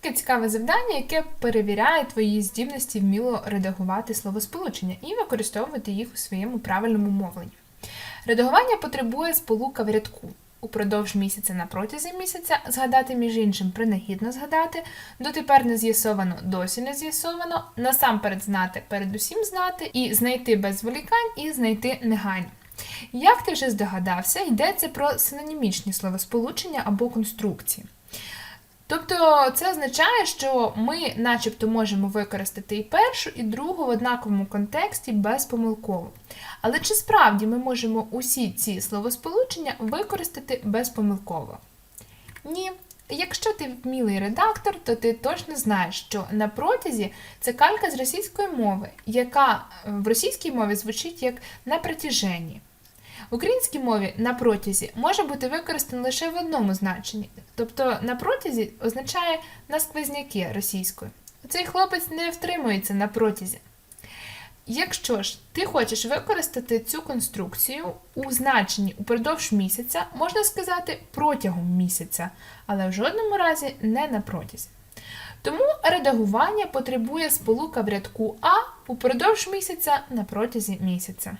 таке цікаве завдання, яке перевіряє твої здібності вміло редагувати словосполучення і використовувати їх у своєму правильному мовленні. Редагування потребує сполука в рядку. Упродовж місяця на протязі місяця згадати між іншим принагідно згадати, дотепер не з'ясовано, досі не з'ясовано, насамперед знати, передусім знати, і знайти без зволікань, і знайти негайно. Як ти вже здогадався, йдеться про синонімічні словосполучення або конструкції. Тобто це означає, що ми, начебто, можемо використати і першу, і другу в однаковому контексті безпомилково. Але чи справді ми можемо усі ці словосполучення використати безпомилково? Ні. Якщо ти вмілий редактор, то ти точно знаєш, що на протязі це калька з російської мови, яка е, в російській мові звучить як на протяженні. В українській мові на протязі може бути використано лише в одному значенні, тобто на протязі означає на сквозняки російською. Цей хлопець не втримується на протязі. Якщо ж ти хочеш використати цю конструкцію у значенні упродовж місяця, можна сказати протягом місяця, але в жодному разі не на протязі. Тому редагування потребує сполука в рядку А упродовж місяця на протязі місяця.